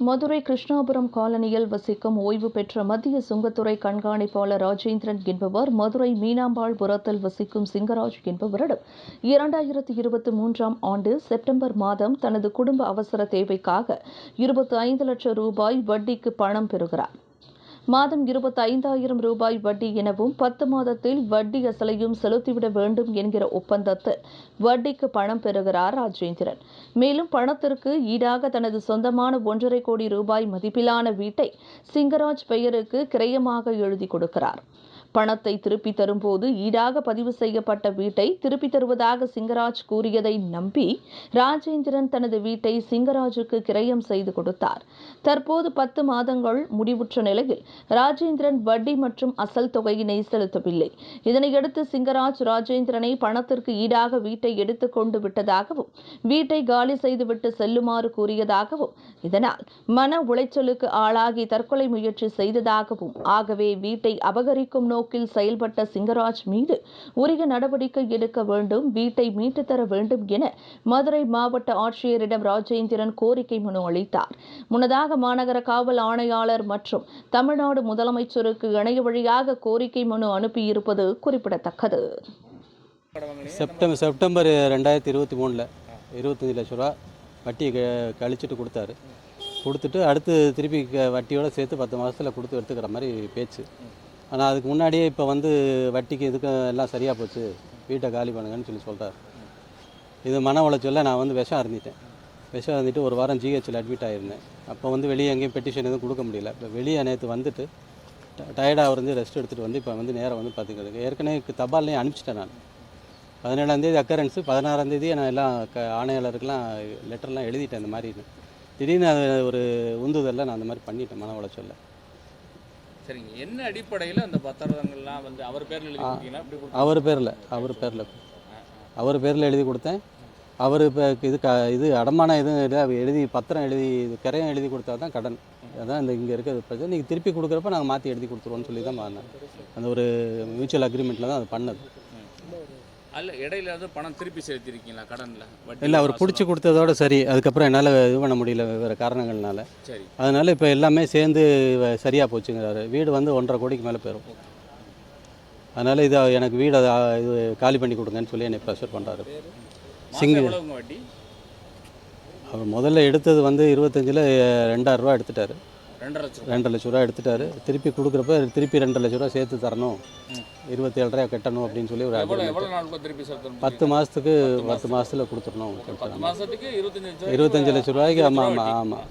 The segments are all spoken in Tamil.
மதுரை கிருஷ்ணாபுரம் காலனியில் வசிக்கும் ஓய்வு பெற்ற மத்திய சுங்கத்துறை கண்காணிப்பாளர் ராஜேந்திரன் என்பவர் மதுரை மீனாம்பாள்புரத்தில் வசிக்கும் சிங்கராஜ் என்பவரிடம் இரண்டாயிரத்தி இருபத்தி மூன்றாம் ஆண்டு செப்டம்பர் மாதம் தனது குடும்ப அவசர தேவைக்காக இருபத்தி ஐந்து லட்சம் ரூபாய் வட்டிக்கு பணம் பெறுகிறார். மாதம் இருபத்தி ஐந்தாயிரம் ரூபாய் வட்டி எனவும் பத்து மாதத்தில் வட்டி அசலையும் செலுத்திவிட வேண்டும் என்கிற ஒப்பந்தத்தில் வட்டிக்கு பணம் பெறுகிறார் ராஜேந்திரன். மேலும் பணத்திற்கு ஈடாக தனது சொந்தமான ஒன்றரை கோடி ரூபாய் மதிப்பிலான வீட்டை சிங்கராஜ் பெயருக்கு கிரயமாக எழுதி கொடுக்கிறார். பணத்தை திருப்பி தரும்போது ஈடாக பதிவு செய்யப்பட்ட வீட்டை திருப்பி தருவதாக சிங்கராஜ் கூறியதை நம்பி ராஜேந்திரன் தனது வீட்டை சிங்கராஜுக்கு கிரயம் செய்து கொடுத்தார். தற்போது பத்து மாதங்கள் முடிவுற்ற நிலையில் ராஜேந்திரன் வட்டி மற்றும் அசல் தொகையினை செலுத்தவில்லை. இதனையடுத்து சிங்கராஜ் ராஜேந்திரனை பணத்திற்கு ஈடாக வீட்டை எடுத்துக் கொண்டு விட்டதாகவும் வீட்டை காலி செய்துவிட்டு செல்லுமாறு கூறியதாகவும் இதனால் மன உளைச்சலுக்கு ஆளாகி தற்கொலை முயற்சி செய்ததாகவும் ஆகவே வீட்டை அபகரிக்கும் நோக்கில் செயல்பட்ட சிங்கராஜ் மீது உரிய நடவடிக்கை எடுக்க வேண்டும் வீட்டை மீட்டு தர வேண்டும் என மதுரை மாவட்ட ஆட்சியரிடம் ராஜேந்திரன் கோரிக்கை மனு அளித்தார். முன்னதாக மாநகர காவல் ஆணையாளர் மற்றும் தமிழ்நாடு முதலமைச்சருக்கு இணைய வழியாக கோரிக்கை மனு அனுப்பியிருப்பது குறிப்பிடத்தக்கது. செப்டம்பர் செப்டம்பர் ரெண்டாயிரத்தி இருபத்தி மூணில் இருபத்தஞ்சி லட்ச ரூபா வட்டி க கழிச்சிட்டு கொடுத்தாரு. கொடுத்துட்டு அடுத்து திருப்பி வட்டியோடு வட்டியோட சேர்த்து பத்து மாதத்தில் கொடுத்து எடுத்துக்கிற மாதிரி பேச்சு. ஆனால் அதுக்கு முன்னாடியே இப்போ வந்து வட்டிக்கு இதுக்கு எல்லாம் சரியாக போச்சு. வீட்டை காலி பண்ணுங்கன்னு சொல்லி சொல்கிறார் இது மன உளைச்சல்ல நான் வந்து விஷம் அருந்திட்டேன். விஷம் அருந்திட்டு ஒரு வாரம் ஜிஹெச்சில் அட்மிட் ஆகிருந்தேன் அப்போ வந்து வெளியே எங்கேயும் பெட்டிஷன் எதுவும் கொடுக்க முடியல. இப்போ வெளியே நேற்று வந்துட்டு டயர்டாக இருந்து ரெஸ்ட் எடுத்துகிட்டு வந்து இப்போ வந்து நேராக வந்து பார்த்துக்கிறதுக்கு ஏற்கனவே தபால்லையும் அனுப்பிச்சிட்டேன் நான். பதினேழாந்தேதி அக்கரன்ஸு பதினாறாந்தேதி நான் எல்லாம் க ஆணையாளருக்கெல்லாம் லெட்டர்லாம் எழுதிட்டேன் இந்த மாதிரி. திடீர்னு அது ஒரு உந்துதலில் நான் அந்த மாதிரி பண்ணிட்டேன் மன உளைச்சல்ல. சரிங்க. என்ன அடிப்படையில் அந்த பத்திரங்கள்லாம் வந்து அவர் பேரில் எழுதி கொடுத்தீங்கன்னா? அவர் பேரில் அவர் பேரில். அவர் பேரில் எழுதி கொடுத்தேன். அவர் இப்போ இது க இது அடமானம் எதுவும் எழுதி பத்திரம் எழுதி இது கிரையம் எழுதி கொடுத்தா தான் கடன். அதான் இந்த இங்கே இருக்கிறது பிரச்சனை நீங்கள் திருப்பி கொடுக்குறப்ப நாங்கள் மாற்றி எழுதி கொடுத்துருவோம்னு சொல்லி தான் பண்ணேன் அந்த ஒரு மியூச்சுவல் அக்ரிமெண்ட்டில் தான் அது பண்ணது. அல்ல இடையில ஏதாவது பணம் திருப்பி செலுத்திருக்கீங்களா கடன்ல? இல்லை அவர்? பிடிச்சி கொடுத்ததோட சரி அதுக்கப்புறம் என்னால் இது பண்ண முடியல வேறு காரணங்கள்னால. சரி. அதனால இப்போ எல்லாமே சேர்ந்து சரியாக போச்சுங்கிறாரு. வீடு வந்து ஒன்றரை கோடிக்கு மேலே போயிடும் அதனால் இது எனக்கு வீடு இது காலி பண்ணி கொடுங்கன்னு சொல்லி என்னை ப்ரெஷர் பண்ணுறாரு மாசம் சிங்க. எவ்வளவுங்க வட்டி? அவர் முதல்ல எடுத்தது வந்து இருபத்தஞ்சில் ரெண்டாயிரம் ரூபா எடுத்துட்டாரு. ரெண்டரை லட்சம் ரூபாய். ரெண்டரை லட்ச ரூபா எடுத்துட்டாரு. திருப்பி கொடுக்குறப்ப திருப்பி ரெண்டரை லட்ச ரூபா சேர்த்து தரணும். இருபத்தி ஏழு ரூபாய் கட்டணும் அப்படின்னு சொல்லி ஒரு பத்து மாதத்துக்கு பத்து மாதத்தில் கொடுத்துடணும் இருபத்தஞ்சு லட்ச ரூபாய்க்கு ஆமாம். ஆமாம் ஆமாம்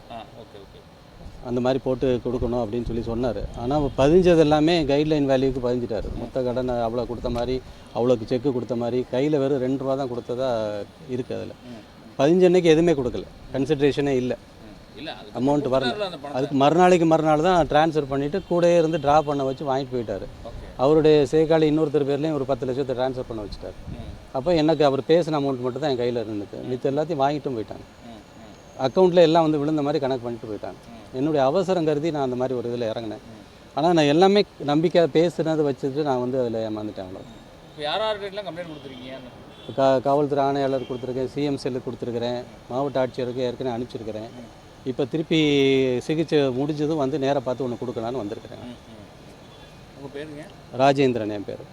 அந்த மாதிரி போட்டு கொடுக்கணும் அப்படின்னு சொல்லி சொன்னார். ஆனால் பதிஞ்சது எல்லாமே கைட்லைன் வேல்யூக்கு பதிஞ்சிட்டாரு. மொத்த கடன் அவ்வளோ கொடுத்த மாதிரி அவ்வளோக்கு செக்கு கொடுத்த மாதிரி கையில் வெறும் ரெண்டு ரூபா தான் கொடுத்ததா இருக்குது அதில். பதிஞ்ச அன்னைக்கு எதுவுமே கொடுக்கல. கன்சிட்ரேஷனே இல்லை. அமௌண்ட் வரல. அதுக்கு மறுநாளைக்கு மறுநாள் தான் ட்ரான்ஸ்ஃபர் பண்ணிவிட்டு கூடயே இருந்து ட்ரா பண்ண வச்சு வாங்கிட்டு போயிட்டாரு. அவருடைய சேகாலி இன்னொருத்தர் பேர்லேயும் ஒரு பத்து லட்சத்தை ட்ரான்ஸ்ஃபர் பண்ண வச்சுட்டாரு. அப்போ எனக்கு அவர் பேசின அமௌண்ட் மட்டும் தான் என் கையில் இருந்தது. மித்த எல்லாத்தையும் வாங்கிட்டும் போயிட்டாங்க. அக்கௌண்ட்டில் எல்லாம் வந்து விழுந்த மாதிரி கணக்கு பண்ணிட்டு போயிட்டாங்க. என்னுடைய அவசரம் கருதி நான் அந்த மாதிரி ஒரு இதில் இறங்கினேன். ஆனால் நான் எல்லாமே நம்பிக்கை பேசுனதை வச்சுட்டு நான் வந்து அதில் ஏமாந்துட்டேன் அவ்வளோ யார் யார்கிட்டலாம் கம்ப்ளைண்ட் கொடுத்துருக்கீங்க? கா காவல்துறை ஆணையாளர் கொடுத்துருக்கேன் சிஎம் செல்லுக்கு கொடுத்துருக்குறேன் மாவட்ட ஆட்சியருக்கு ஏற்கனவே அனுப்பிச்சிருக்கிறேன். இப்போ திருப்பி சிகிச்சை முடிஞ்சதும் வந்து நேராக பார்த்து ஒன்று கொடுக்கலான்னு வந்திருக்கிறேன் உங்கள் பேருங்க? ராஜேந்திரன் என் பேர்.